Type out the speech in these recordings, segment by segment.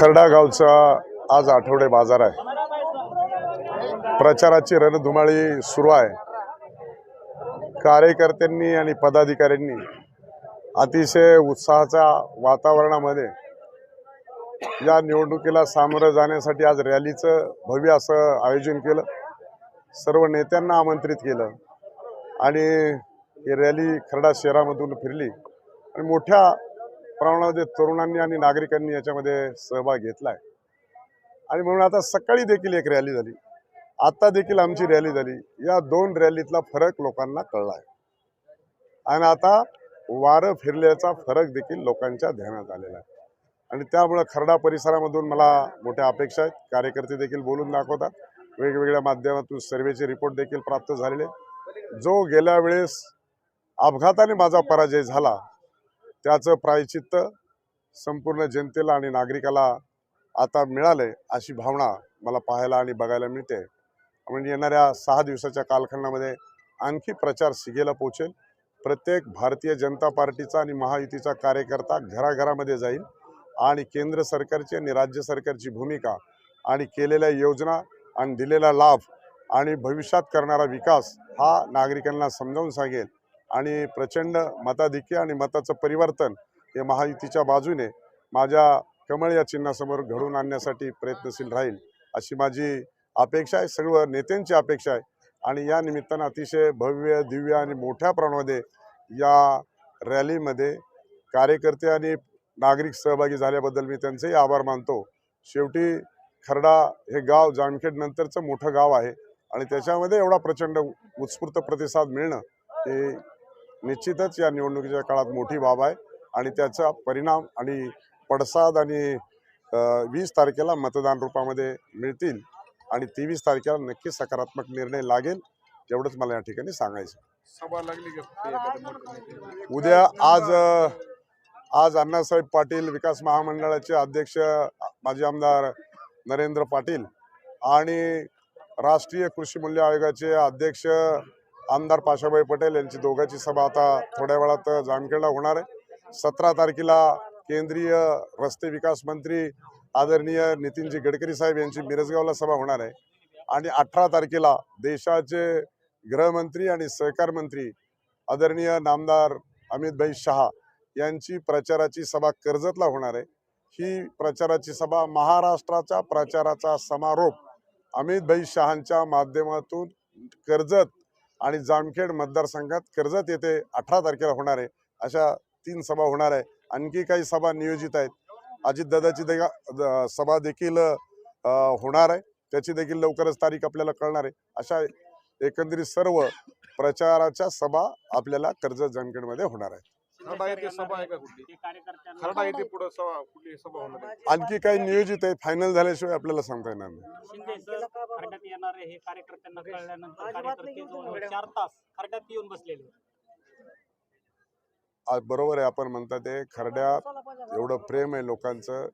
खरडा गावचा आज आठवडे बाजार आहे. प्रचाराची रणधुमाळी सुरू आहे. कार्यकर्त्यांनी आणि पदाधिकाऱ्यांनी अतिशय उत्साहाच्या वातावरणामध्ये या निवडणुकीला सामोरं जाण्यासाठी आज रॅलीचं भव्य असं आयोजन केलं. सर्व नेत्यांना आमंत्रित केलं. आणि ही रॅली खरडा शहरामधून फिरली. आणि मोठ्या प्रमाणामध्ये तरुणांनी आणि नागरिकांनी याच्यामध्ये सहभाग घेतला आहे आणि म्हणून आता सकाळी देखील एक रॅली झाली. आता देखील आमची रॅली झाली. या दोन रॅलीतला फरक लोकांना कळला आहे. आणि आता वारं फिरल्याचा फरक देखील लोकांच्या ध्यानात आलेला आहे. आणि त्यामुळं खरडा परिसरामधून मला मोठ्या अपेक्षा आहेत. कार्यकर्ते देखील बोलून दाखवतात. वेगवेगळ्या माध्यमातून सर्वेचे रिपोर्ट देखील प्राप्त झालेले जो गेल्या वेळेस अपघाताने माझा पराजय झाला त्याचं प्रायचित्त संपूर्ण जनतेला आणि नागरिकाला आता मिळालंय अशी भावना मला पाहायला आणि बघायला मिळते. म्हणजे येणाऱ्या सहा दिवसाच्या कालखंडामध्ये आणखी प्रचार शिगेला पोचेल. प्रत्येक भारतीय जनता पार्टीचा आणि महायुतीचा कार्यकर्ता घराघरामध्ये जाईल आणि केंद्र सरकारची आणि राज्य सरकारची भूमिका आणि केलेल्या योजना आणि दिलेला लाभ आणि भविष्यात करणारा विकास हा नागरिकांना समजावून सांगेल. आणि प्रचंड मताधिक्य आणि मताचं परिवर्तन हे महायुतीच्या बाजूने माझ्या कमळ या चिन्हासमोर घडवून आणण्यासाठी प्रयत्नशील राहील अशी माझी अपेक्षा आहे. सर्व नेत्यांची अपेक्षा आहे. आणि या निमित्तानं अतिशय भव्य दिव्य आणि मोठ्या प्रमाणामध्ये या रॅलीमध्ये कार्यकर्ते आणि नागरिक सहभागी झाल्याबद्दल मी त्यांचेही आभार मानतो. शेवटी खरडा हे गाव जामखेड नंतरचं मोठं गाव आहे आणि त्याच्यामध्ये एवढा प्रचंड उत्स्फूर्त प्रतिसाद मिळणं हे निश्चितच या निवडणुकीच्या काळात मोठी बाब आहे आणि त्याचा परिणाम आणि पडसाद आणि वीस तारखेला मतदान रूपामध्ये मिळतील आणि तेवीस तारखेला नक्की सकारात्मक निर्णय लागेल एवढंच मला या ठिकाणी सांगायचं? उद्या आज आज अण्णासाहेब पाटील विकास महामंडळाचे अध्यक्ष माजी आमदार नरेंद्र पाटील आणि राष्ट्रीय कृषी मूल्य आयोगाचे अध्यक्ष आमदार पाशाभाई पटेल यांची दोघांची सभा आता थोड्या वेळात जामखेडला होणार आहे. सतरा तारखेला केंद्रीय रस्ते विकास मंत्री आदरणीय नितीनजी गडकरी साहेब यांची मिरजगावला सभा होणार आहे. आणि अठरा तारखेला देशाचे गृहमंत्री आणि सहकार मंत्री आदरणीय नामदार अमितभाई शहा यांची प्रचाराची सभा कर्जतला होणार आहे. ही प्रचाराची सभा महाराष्ट्राच्या प्रचाराचा समारोप अमितभाई शहांच्या माध्यमातून कर्जत आणि जामखेड मतदारसंघात कर्जत येथे अठरा तारखेला होणार आहे. अशा तीन सभा होणार आहे. आणखी काही सभा नियोजित आहेत. अजितदादाची देखा द- सभा देखील होणार आहे. त्याची देखील लवकरच तारीख आपल्याला कळणार आहे. अशा एकंदरीत सर्व प्रचाराच्या सभा आपल्याला कर्जत जामखेडमध्ये होणार आहे खरडा येथे सभा आहे का कुठली? खरडा येथे पुढे सभा कुठली सभा होणार आहे? आणखी काही नियोजित आहे फायनल झाल्याशिवाय आपल्याला सांगता येणार नाही. शिंदे सर खरड्यात येणारे हे कार्यकर्त्यांना कळल्यानंतर कार्यकर्ते जवळजवळ चार तास खरड्यात येऊन बसलेले. होते. आज बरोबर आहे आपण म्हणता ते खरड्यात एवढं प्रेम आहे लोकांचं.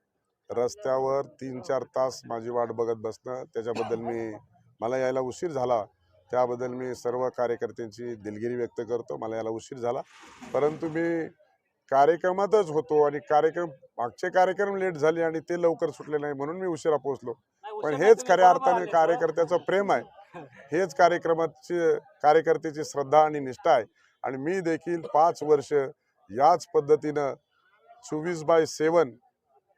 रस्त्यावर तीन चार तास माझी वाट बघत बसणं त्याच्याबद्दल मी मला यायला उशीर झाला. त्याबद्दल मी सर्व कार्यकर्त्यांची दिलगिरी व्यक्त करतो. मला यायला उशीर झाला. परंतु मी कार्यक्रमातच होतो आणि कार्यक्रम मागचे कार्यक्रम लेट झाले आणि ते लवकर सुटले नाही म्हणून मी उशिरा पोहोचलो. पण हेच खऱ्या अर्थाने. कार्यकर्त्याचं प्रेम आहे. हेच कार्यक्रमाची कार्यकर्त्याची श्रद्धा आणि निष्ठा आहे. आणि मी देखील पाच वर्ष याच पद्धतीनं चोवीस बाय सेवन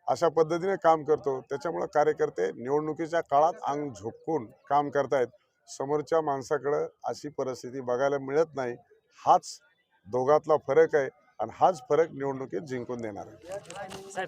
अशा पद्धतीने काम करतो. त्याच्यामुळं कार्यकर्ते निवडणुकीच्या काळात अंग झोकून काम करतायत. समोरच्या माणसाकडं अशी परिस्थिती बघायला मिळत नाही. हाच दोघातला फरक आहे आणि हाच फरक निवडणुकीत जिंकून देणार आहे.